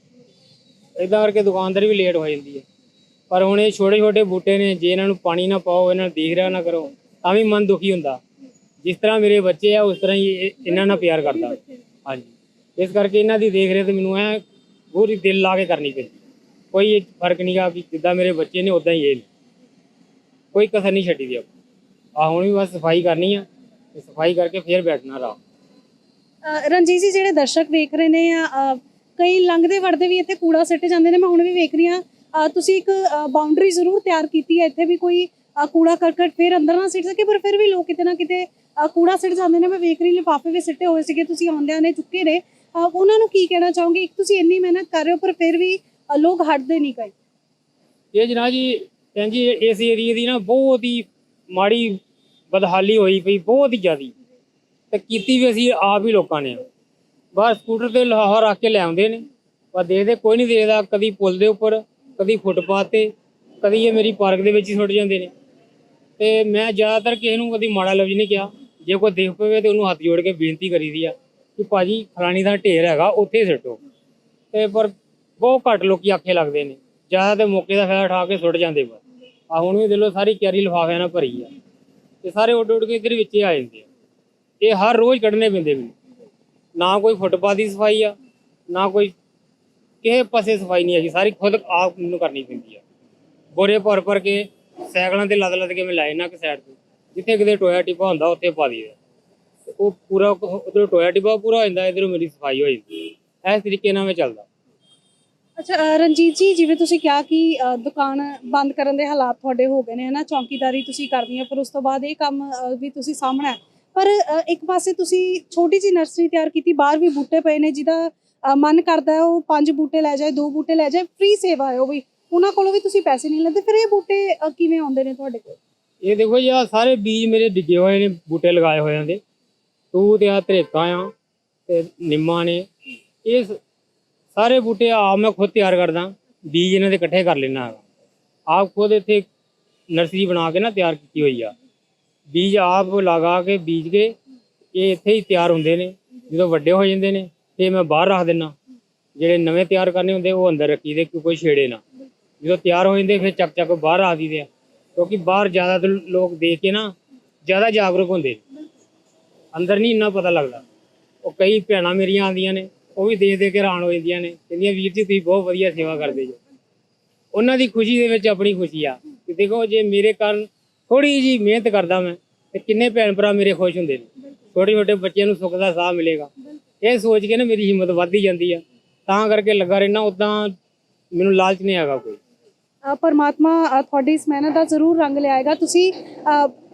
ਇਦਾਂ ਕਰਕੇ ਦੁਕਾਨਦਾਰ ਵੀ ਲੇਟ ਹੋ ਜਾਂਦੀ ਹੈ। ਪਰ ਹੁਣ ਇਹ ਛੋਟੇ ਛੋਟੇ ਬੂਟੇ ਨੇ, ਜੇ ਇਹਨਾਂ ਨੂੰ ਪਾਣੀ ਨਾ ਪਾਓ, ਇਹਨਾਂ ਨੂੰ ਦੇਖ ਰਿਹਾ ਨਾ ਕਰੋ, ਤਾਂ ਵੀ ਮਨ ਦੁਖੀ ਹੁੰਦਾ। ਜਿਸ ਤਰ੍ਹਾਂ ਮੇਰੇ ਬੱਚੇ ਆ, ਉਸ ਤਰ੍ਹਾਂ ਹੀ ਇਹ- ਇਹਨਾਂ ਨਾਲ ਪਿਆਰ ਕਰਦਾ। ਹਾਂਜੀ। ਇਸ ਕਰਕੇ ਇਹਨਾਂ ਦੀ ਦੇਖ ਰੇਖ ਤੇ ਮੈਨੂੰ ਐ ਪੂਰੀ ਦਿਲ ਲਾ ਕੇ ਕਰਨੀ ਪੈਂਦੀ ਕੋਈ ਫ਼ਰਕ ਨਹੀਂਗਾ ਕਿ ਜਿੱਦਾਂ ਮੇਰੇ ਬੱਚੇ ਨੇ ਉਦਾਂ ਹੀ ਇਹ। ਕੋਈ ਕਸਰ ਨਹੀਂ ਛੱਡੀ ਦੀ ਆਪਾਂ। ਆ ਹੁਣ ਵੀ ਬਸ ਸਫ਼ਾਈ ਕਰਨੀ ਆ ਤੇ ਸਫ਼ਾਈ ਕਰਕੇ ਫੇਰ ਬੈਠਣਾ ਰਾਤ ਰਣਜੀਤ ਜੀ ਜਿਹੜੇ ਦਰਸ਼ਕ ਵੇਖ ਰਹੇ ਨੇ ਕਈ ਲੰਘਦੇ ਵੜਦੇ ਵੀ ਇੱਥੇ ਕੂੜਾ ਸਿੱਟ ਜਾਂਦੇ ਨੇ, ਮੈਂ ਹੁਣ ਵੀ ਵੇਖ ਰਹੀ ਹਾਂ। ਤੁਸੀਂ ਇੱਕ ਬਾਉਂਡਰੀ ਜ਼ਰੂਰ ਤਿਆਰ ਕੀਤੀ ਹੈ, ਇੱਥੇ ਵੀ ਕੋਈ ਕੂੜਾ ਕਰਕਟ ਫਿਰ ਅੰਦਰ ਨਾ ਸਿੱਟ ਸਕੇ, ਪਰ ਫਿਰ ਵੀ ਲੋਕ ਕਿਤੇ ਨਾ ਕਿਤੇ ਕੂੜਾ ਸਿੱਟ ਜਾਂਦੇ ਨੇ। ਮੈਂ ਵੇਖ ਰਹੀ ਲਿਫਾਫੇ ਵੀ ਸਿੱਟੇ ਹੋਏ ਸੀਗੇ, ਤੁਸੀਂ ਆਉਂਦਿਆਂ ਨੇ ਚੁੱਕੇ ਨੇ ਉਹਨਾਂ ਨੂੰ ਕੀ ਕਹਿਣਾ ਚਾਹੋਗੇ? ਇੱਕ ਤੁਸੀਂ ਇੰਨੀ ਮਿਹਨਤ ਕਰ ਰਹੇ ਹੋ, ਪਰ ਫਿਰ ਵੀ ਲੋਕ ਹਟਦੇ ਨਹੀਂ ਕਈ ਇਹ ਜਨਾਬ ਜੀ, ਭੈਣ ਜੀ ਇਸ ਏਰੀਏ ਦੀ ਨਾ ਬਹੁਤ ਹੀ ਮਾੜੀ ਬਦਹਾਲੀ ਹੋਈ ਪਈ, ਬਹੁਤ ਹੀ ਜ਼ਿਆਦੀ। ਤੇ ਕੀਤੀ ਵੀ ਅਸੀਂ, ਆਪ ਹੀ ਲੋਕਾਂ ਨੇ। ਬਾਹਰ ਸਕੂਟਰ ਤੇ ਲਾਹੌਰ ਰੱਖ ਕੇ ਲੈ ਆਉਂਦੇ ਨੇ। ਪਰ ਦੇਖਦੇ, ਕੋਈ ਨਹੀਂ ਦੇਖਦਾ, ਕਦੀ ਪੁਲ ਦੇ ਉੱਪਰ, ਕਦੀ ਫੁੱਟਪਾਥ ਤੇ, ਕਦੀ ਇਹ ਮੇਰੀ ਪਾਰਕ ਦੇ ਵਿੱਚ ਹੀ ਸੁੱਟ ਜਾਂਦੇ ਨੇ। ਤੇ ਮੈਂ ਜ਼ਿਆਦਾਤਰ ਕਿਸੇ ਨੂੰ ਕਦੀ ਮਾੜਾ ਲਫ਼ਜ਼ ਨਹੀਂ ਕਿਹਾ। ਜੇ ਕੋਈ ਦੇਖ ਪਵੇ ਤੇ ਉਹਨੂੰ ਹੱਥ ਜੋੜ ਕੇ ਬੇਨਤੀ ਕਰੀਦੀ ਆ। ਕਿ ਭਾਜੀ ਫਲਾਣੀ ਦਾ ਢੇਰ ਹੈਗਾ, ਉੱਥੇ ਸਿੱਟੋ। ਤੇ ਪਰ ਬਹੁਤ ਘੱਟ ਲੋਕੀ ਆਖੇ ਲੱਗਦੇ ਨੇ। ਜ਼ਿਆਦਾ ਤੇ ਮੌਕੇ ਦਾ ਫਾਇਦਾ ਉਠਾ ਕੇ ਸੁੱਟ ਜਾਂਦੇ ਬਸ। ਆ ਹੁਣ ਵੀ ਦੇ ਸਾਰੀ ਕਿਆਰੀ ਲਿਫਾਫਿਆਂ ਨਾਲ ਭਰੀ ਆ। ਤੇ ਸਾਰੇ ਉੱਡ ਉੱਡ ਕੇ ਇੱਧਰ ਵਿੱਚ ਆ ਜਾਂਦੇ ਆ। ਇਹ ਹਰ ਰੋਜ਼ ਕੱਢਣੇ ਪੈਂਦੇ ਵੀ ਨਾ ਕੋਈ ਫੁੱਟਪਾਥ ਦੀ ਸਫ਼ਾਈ ਆ, ਨਾ ਕੋਈ ਕਿਸੇ ਪਾਸੇ ਸਫ਼ਾਈ ਨਹੀਂ ਹੈਗੀ। ਸਾਰੀ ਖੁਦ ਆਪ ਨੂੰ ਕਰਨੀ ਪੈਂਦੀ ਆ। ਬੋਰੇ ਭਰ ਭਰ ਕੇ ਸਾਈਕਲਾਂ ਤੇ ਲੱਦ ਲੱਦ ਕੇ ਮੈਂ ਲਾਏ ਨਾ ਕਿ ਸਾਈਡ ਤੇ। ਜਿੱਥੇ ਕਿਤੇ ਟੋਇਆ ਟਿਪਾ ਹੁੰਦਾ, ਉੱਥੇ ਪਾ ਦਈਦਾ। ਉਹ ਪੂਰਾ ਉਧਰ ਟੋਇਆ ਟਿਪਾ ਪੂਰਾ ਹੋ ਜਾਂਦਾ ਇਧਰੋਂ ਮੇਰੀ ਸਫ਼ਾਈ ਹੋ ਜਾਂਦੀ ਹੈ। ਇਸ ਤਰੀਕੇ ਨਾਲ ਮੈਂ ਚੱਲਦਾ। ਅੱਛਾ ਅ, ਰਣਜੀਤ ਜੀ ਜਿਵੇਂ ਤੁਸੀਂ ਕਿਹਾ ਕਿ ਅ, ਦੁਕਾਨ ਬੰਦ ਕਰਨ ਦੇ ਹਾਲਾਤ ਤੁਹਾਡੇ ਹੋ ਗਏ ਨੇ ਹਨਾ? ਚੌਕੀਦਾਰੀ ਤੁਸੀਂ ਕਰਨੀ ਹੈ ਪਰ ਉਸ ਤੋਂ ਬਾਅਦ ਇਹ ਕੰਮ ਅ, ਵੀ ਤੁਸੀਂ ਸਾਹਮਣਾ ਹੈ। ਪਰ ਅ, ਇੱਕ ਪਾਸੇ ਤੁਸੀਂ ਛੋਟੀ ਜੀ ਨਰਸਰੀ ਤਿਆਰ ਕੀਤੀ ਬਾਹਰ ਵੀ ਬੂਟੇ ਪਏ ਨੇ ਜਿਹਦਾ ਅ, ਮਨ ਕਰਦਾ ਹੈ ਉਹ ਪੰਜ ਬੂਟੇ ਲੈ ਜਾਏ ਦੋ ਬੂਟੇ ਲੈ ਜਾਏ ਫ੍ਰੀ ਸੇਵਾ ਹੈ ਉਹ ਵੀ। ਉਹਨਾਂ ਕੋਲੋਂ ਵੀ ਤੁਸੀਂ ਪੈਸੇ ਨਹੀਂ ਲੈਂਦੇ ਫਿਰ ਇਹ ਬੂਟੇ ਅ, ਕਿਵੇਂ ਆਉਂਦੇ ਨੇ ਤੁਹਾਡੇ ਕੋਲ? ਇਹ ਦੇਖੋ ਜੀ ਆ ਸਾਰੇ ਬੀਜ ਮੇਰੇ ਡਿੱਗੇ ਹੋਏ ਨੇ ਬੂਟੇ ਲਗਾਏ ਹੋਏ ਆਂਦੇ ਤੂੰ ਤੇ ਆ ਤਰੇਕਾ ਆ ਤੇ ਨਿੰਮਾਂ ਨੇ। ਇਹ ਸਾਰੇ ਬੂਟੇ ਆਪ ਮੈਂ ਖੁਦ ਤਿਆਰ ਕਰਦਾ, ਬੀਜ ਇਹਨਾਂ ਦੇ ਇਕੱਠੇ ਕਰ ਲੈਣਾ ਹੈਗਾ ਆਪ ਖੁਦ ਇੱਥੇ ਨਰਸਰੀ ਬਣਾ ਕੇ ਨਾ ਤਿਆਰ ਕੀਤੀ ਹੋਈ ਆ। ਬੀਜ ਆਪ ਲਗਾ ਕੇ, ਬੀਜ ਕੇ ਇਹ ਇੱਥੇ ਹੀ ਤਿਆਰ ਹੁੰਦੇ ਨੇ। ਜਦੋਂ ਵੱਡੇ ਹੋ ਜਾਂਦੇ ਨੇ ਤੇ ਮੈਂ ਬਾਹਰ ਰੱਖ ਦਿੰਨਾ ਜਿਹੜੇ ਨਵੇਂ ਤਿਆਰ ਕਰਨੇ ਹੁੰਦੇ, ਉਹ ਅੰਦਰ ਰੱਖੀ ਦੇ ਕਿ ਕੋਈ ਛੇੜੇ ਨਾ। ਜਦੋਂ ਤਿਆਰ ਹੋ ਜਾਂਦੇ, ਫਿਰ ਚੱਕ ਚੱਕ ਬਾਹਰ ਆ ਦਈਦੇ ਆ। ਕਿਉਂਕਿ ਬਾਹਰ ਜ਼ਿਆਦਾਤਰ ਲੋਕ ਦੇਖ ਕੇ ਨਾ, ਜ਼ਿਆਦਾ ਜਾਗਰੂਕ ਹੁੰਦੇ ਨੇ। ਅੰਦਰ ਨਹੀਂ ਇੰਨਾ ਪਤਾ ਲੱਗਦਾ। ਉਹ ਕਈ ਭੈਣਾਂ ਮੇਰੀਆਂ ਆਉਂਦੀਆਂ ਨੇ, ਉਹ ਵੀ ਦੇਖ ਦੇਖ ਕੇ ਹੈਰਾਨ ਹੋ ਜਾਂਦੀਆਂ ਨੇ, ਕਹਿੰਦੀਆਂ ਵੀਰ ਜੀ ਤੁਸੀਂ ਬਹੁਤ ਵਧੀਆ ਸੇਵਾ ਕਰਦੇ ਜੋ। ਉਹਨਾਂ ਦੀ ਖੁਸ਼ੀ ਦੇ ਵਿੱਚ ਆਪਣੀ ਖੁਸ਼ੀ ਆ ਕਿ ਦੇਖੋ ਜੇ ਮੇਰੇ ਕਾਰਨ ਥੋੜੀ ਜੀ ਮਿਹਨਤ ਕਰਦਾ ਮੈਂ, ਤੇ ਕਿੰਨੇ ਭੈਣ ਭਰਾ ਮੇਰੇ ਖੁਸ਼ ਹੁੰਦੇ ਨੇ। ਛੋਟੇ ਛੋਟੇ ਬੱਚਿਆਂ ਨੂੰ ਸੁੱਖ ਦਾ ਸਾਹ ਮਿਲੇਗਾ। ਇਹ ਸੋਚ ਕੇ ਨਾ ਮੇਰੀ ਹਿੰਮਤ ਵੱਧਦੀ ਜਾਂਦੀ ਆ। ਤਾਂ ਕਰਕੇ ਲੱਗਾ ਰਹਿਣਾ, ਉਦਾਂ ਮੈਨੂੰ ਲਾਲਚ ਨਹੀਂ ਹੈਗਾ ਕੋਈ। ਪਰਮਾਤਮਾ ਤੁਹਾਡੀ ਇਸ ਮਿਹਨਤ ਦਾ ਜ਼ਰੂਰ ਰੰਗ ਲਿਆਏਗਾ। ਤੁਸੀਂ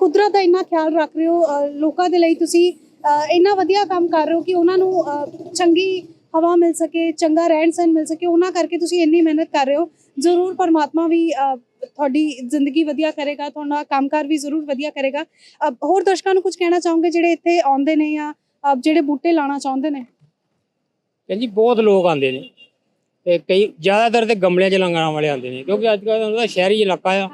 ਕੁਦਰਤ ਦਾ ਇੰਨਾ ਖਿਆਲ ਰੱਖ ਰਹੇ ਹੋ ਲੋਕਾਂ ਦੇ ਲਈ ਤੁਸੀਂ ਇੰਨਾ ਵਧੀਆ ਕੰਮ ਕਰ ਰਹੇ ਹੋ ਕਿ ਉਹਨਾਂ ਨੂੰ ਚੰਗੀ ਹਵਾ ਮਿਲ ਸਕੇ ਚੰਗਾ ਰਹਿਣ ਸਹਿਣ ਮਿਲ ਸਕੇ ਉਹਨਾਂ ਕਰਕੇ ਤੁਸੀਂ ਇੰਨੀ ਮਿਹਨਤ ਕਰ ਰਹੇ ਹੋ। ਜ਼ਰੂਰ ਪਰਮਾਤਮਾ ਵੀ ਤੁਹਾਡੀ ਜ਼ਿੰਦਗੀ ਵਧੀਆ ਕਰੇਗਾ ਤੁਹਾਡਾ ਕੰਮਕਾਰ ਵੀ ਜ਼ਰੂਰ ਵਧੀਆ ਕਰੇਗਾ। ਹੋਰ ਦਰਸ਼ਕਾਂ ਨੂੰ ਕੁਝ ਕਹਿਣਾ ਚਾਹੋਗੇ ਜਿਹੜੇ ਇੱਥੇ ਆਉਂਦੇ ਨੇ ਜਾਂ ਜਿਹੜੇ ਬੂਟੇ ਲਾਣਾ ਚਾਹੁੰਦੇ ਨੇ? ਕਹਿੰਦੀ ਬਹੁਤ ਲੋਕ ਆਉਂਦੇ ਨੇ ਤੇ ਕਈ ਜ਼ਿਆਦਾਤਰ ਤੇ ਗਮਲਿਆਂ 'ਚ ਲੰਗਰਾਂ ਵਾਲੇ ਆਉਂਦੇ ਨੇ ਕਿਉਂਕਿ ਅੱਜ ਕੱਲ੍ਹ ਉਹਨਾਂ ਦਾ ਸ਼ਹਿਰੀ ਇਲਾਕਾ ਆ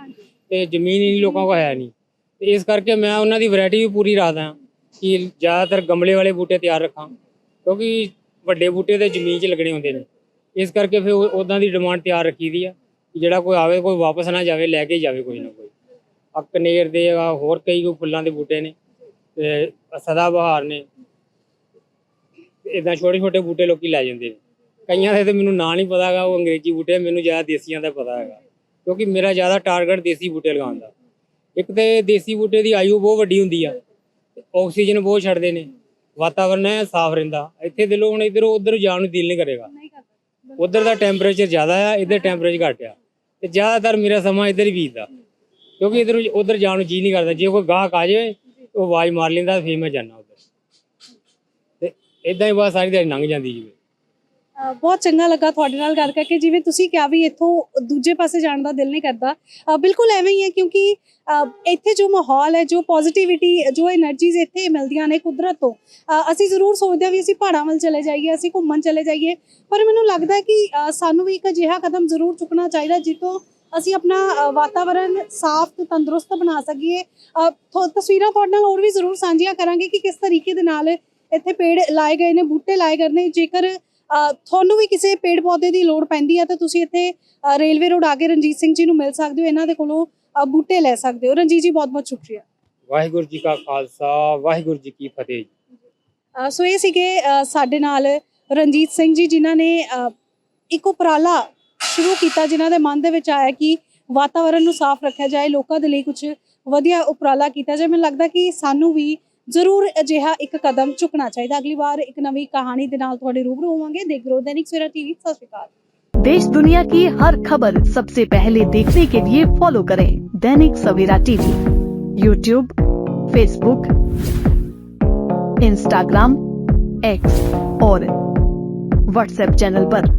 ਤੇ ਜ਼ਮੀਨ ਹੀ ਲੋਕਾਂ ਕੋਲ ਹੈ ਨਹੀਂ। ਇਸ ਕਰਕੇ ਮੈਂ ਉਹਨਾਂ ਦੀ ਵੈਰਾਈਟੀ ਵੀ ਪੂਰੀ ਰੱਖਦਾ ਹਾਂ ਕਿ ਜ਼ਿਆਦਾਤਰ ਗਮਲੇ ਵਾਲੇ ਬੂਟੇ ਤਿਆਰ ਰੱਖਾਂ, ਕਿਉਂਕਿ ਵੱਡੇ ਬੂਟੇ ਤੇ ਜ਼ਮੀਨ 'ਚ ਲੱਗਣੇ ਹੁੰਦੇ ਨੇ। ਇਸ ਕਰਕੇ ਫਿਰ ਉਦਾਂ ਦੀ ਡਿਮਾਂਡ ਤਿਆਰ ਰੱਖੀ ਦੀ ਆ ਜਿਹੜਾ ਕੋਈ ਆਵੇ, ਕੋਈ ਵਾਪਸ ਨਾ ਜਾਵੇ, ਲੈ ਕੇ ਜਾਵੇ ਕੋਈ ਨਾ ਕੋਈ। ਆ ਕਨੇਰ ਦੇ ਆ, ਹੋਰ ਕਈ ਕੋਈ ਫੁੱਲਾਂ ਦੇ ਬੂਟੇ ਨੇ ਤੇ ਸਦਾ ਬਹਾਰ ਨੇ। ਇਦਾਂ ਛੋਟੇ ਛੋਟੇ ਬੂਟੇ ਲੋਕੀ ਲੈ ਜਾਂਦੇ ਨੇ। ਕਈਆਂ ਦੇ ਤੇ ਮੈਨੂੰ ਨਾਂ ਨਹੀਂ ਪਤਾ ਹੈਗਾ, ਉਹ ਅੰਗਰੇਜ਼ੀ ਬੂਟੇ ਮੈਨੂੰ ਜ਼ਿਆਦਾ ਦੇਸੀਆਂ ਦਾ ਪਤਾ ਹੈਗਾ। ਕਿਉਂਕਿ ਮੇਰਾ ਜ਼ਿਆਦਾ ਟਾਰਗੇਟ ਦੇਸੀ ਬੂਟੇ ਲਗਾਉਣ ਦਾ। ਇੱਕ ਤੇ ਦੇਸੀ ਬੂਟੇ ਦੀ ਆਯੂ ਬਹੁਤ ਵੱਡੀ ਹੁੰਦੀ ਆ ਆਕਸੀਜਨ ਬਹੁਤ ਛੱਡਦੇ ਨੇ ਵਾਤਾਵਰਨ ਹੈ ਸਾਫ਼ ਰਹਿੰਦਾ ਇੱਥੇ ਦੇ ਲੋਕ ਹੁਣ ਇਧਰੋਂ ਉਧਰ ਜਾਣ ਨੂੰ ਦਿਲ ਨਹੀਂ ਕਰੇਗਾ। ਉਧਰ ਦਾ ਟੈਂਪਰੇਚਰ ਜ਼ਿਆਦਾ ਆ ਇੱਧਰ ਟੈਂਪਰੇਚਰ ਘੱਟ ਆ ਤੇ ਜ਼ਿਆਦਾਤਰ ਮੇਰਾ ਸਮਾਂ ਇੱਧਰ ਹੀ ਬੀਤਦਾ ਕਿਉਂਕਿ ਇਧਰ ਉਧਰ ਜਾਣ ਨੂੰ ਜੀ ਨਹੀਂ ਕਰਦਾ ਜੇ ਕੋਈ ਗਾਹਕ ਆ ਜਾਵੇ ਉਹ ਆਵਾਜ਼ ਮਾਰ ਲੈਂਦਾ ਫਿਰ ਮੈਂ ਜਾਣਾ ਉਧਰ। ਤੇ ਇਦਾਂ ਹੀ ਬਸ ਸਾਰੀ ਦਿਹਾੜੀ ਲੰਘ ਜਾਂਦੀ ਜੀ। ਬਹੁਤ ਚੰਗਾ ਲੱਗਾ ਤੁਹਾਡੇ ਨਾਲ ਗੱਲ ਕਰਕੇ। ਜਿਵੇਂ ਤੁਸੀਂ ਕਿਹਾ ਵੀ ਇੱਥੋਂ ਦੂਜੇ ਪਾਸੇ ਜਾਣ ਦਾ ਦਿਲ ਨਹੀਂ ਕਰਦਾ। ਬਿਲਕੁਲ ਐਵੇਂ ਹੀ ਹੈ ਕਿਉਂਕਿ ਇੱਥੇ ਜੋ ਮਾਹੌਲ ਹੈ, ਜੋ ਪੋਜ਼ਿਟਿਵਿਟੀ ਜੋ એનર્ਜੀਜ਼ ਇੱਥੇ ਮਿਲਦੀਆਂ ਨੇ ਕੁਦਰਤ ਤੋਂ ਅਸੀਂ ਜ਼ਰੂਰ ਸੋਚਦੇ ਆ ਵੀ ਅਸੀਂ ਪਹਾੜਾਂ ਵੱਲ ਚਲੇ ਜਾਈਏ, ਅਸੀਂ ਘੁੰਮਣ ਚਲੇ ਜਾਈਏ। ਪਰ ਮੈਨੂੰ ਲੱਗਦਾ ਕਿ ਸਾਨੂੰ ਵੀ ਇੱਕ ਅਜਿਹਾ ਕਦਮ ਜ਼ਰੂਰ ਚੁੱਕਣਾ ਚਾਹੀਦਾ ਜਿੱਤੋਂ ਅਸੀਂ ਆਪਣਾ ਵਾਤਾਵਰਣ ਸਾਫ਼ ਤੇ ਤੰਦਰੁਸਤ ਬਣਾ ਸਕੀਏ। ਤਸਵੀਰਾਂ ਤੁਹਾਡੇ ਨਾਲ ਹੋਰ ਵੀ ਜ਼ਰੂਰ ਸਾਂਝੀਆਂ ਕਰਾਂਗੇ ਕਿ ਕਿਸ ਤਰੀਕੇ ਦੇ ਨਾਲ ਇੱਥੇ ਪੇੜ ਲਾਏ ਗਏ ਨੇ, ਬੂਟੇ ਲਾਏ ਗਏ ਨੇ। ਜੇਕਰ ਤੁਹਾਨੂੰ ਵੀ ਕਿਸੇ ਪੇੜ ਪੌਦੇ ਦੀ ਲੋੜ ਪੈਂਦੀ ਹੈ ਤਾਂ ਤੁਸੀਂ ਇੱਥੇ ਰੇਲਵੇ ਰੋਡ ਆਗੇ ਰਣਜੀਤ ਸਿੰਘ ਜੀ ਨੂੰ ਮਿਲ ਸਕਦੇ ਹੋ ਇਹਨਾਂ ਦੇ ਕੋਲੋਂ ਬੂਟੇ ਲੈ ਸਕਦੇ ਹੋ। ਰਣਜੀਤ ਜੀ ਬਹੁਤ ਬਹੁਤ ਸ਼ੁਕਰੀਆ। ਵਾਹਿਗੁਰੂ ਜੀ ਕਾ ਖਾਲਸਾ ਵਾਹਿਗੁਰੂ ਜੀ ਕੀ ਫਤਿਹ ਸੋ ਇਹ ਸੀਗੇ ਸਾਡੇ ਨਾਲ ਰਣਜੀਤ ਸਿੰਘ ਜੀ ਜਿਨ੍ਹਾਂ ਨੇ ਇੱਕ ਉਪਰਾਲਾ ਸ਼ੁਰੂ ਕੀਤਾ ਜਿਨ੍ਹਾਂ ਦੇ ਮਨ ਦੇ ਵਿੱਚ ਆਇਆ ਕਿ ਵਾਤਾਵਰਣ ਨੂੰ ਸਾਫ਼ ਰੱਖਿਆ ਜਾਏ ਲੋਕਾਂ ਦੇ ਲਈ ਕੁਝ ਵਧੀਆ ਉਪਰਾਲਾ ਕੀਤਾ ਜਾਏ। ਮੈਨੂੰ ਲੱਗਦਾ ਕਿ ਸਾਨੂੰ ਵੀ ਜ਼ਰੂਰ ਅਜਿਹਾ ਇੱਕ ਕਦਮ ਚੁੱਕਣਾ ਚਾਹੀਦਾ ਅਗਲੀ ਵਾਰ ਇੱਕ ਨਵੀਂ ਕਹਾਣੀ ਦੇ ਨਾਲ ਤੁਹਾਡੇ ਰੂਬਰੂ ਹੋਵਾਂਗੇ ਦੇਖਦੇ ਰਹੋ ਦੈਨਿਕ ਸਵੇਰਾ ਟੀਵੀ ਸਤਿ ਸ਼੍ਰੀ ਅਕਾਲ देश दुनिया की हर खबर सबसे पहले देखने के लिए फॉलो करें Dainik Savera TV YouTube Facebook Instagram X और व्हाट्सएप चैनल पर।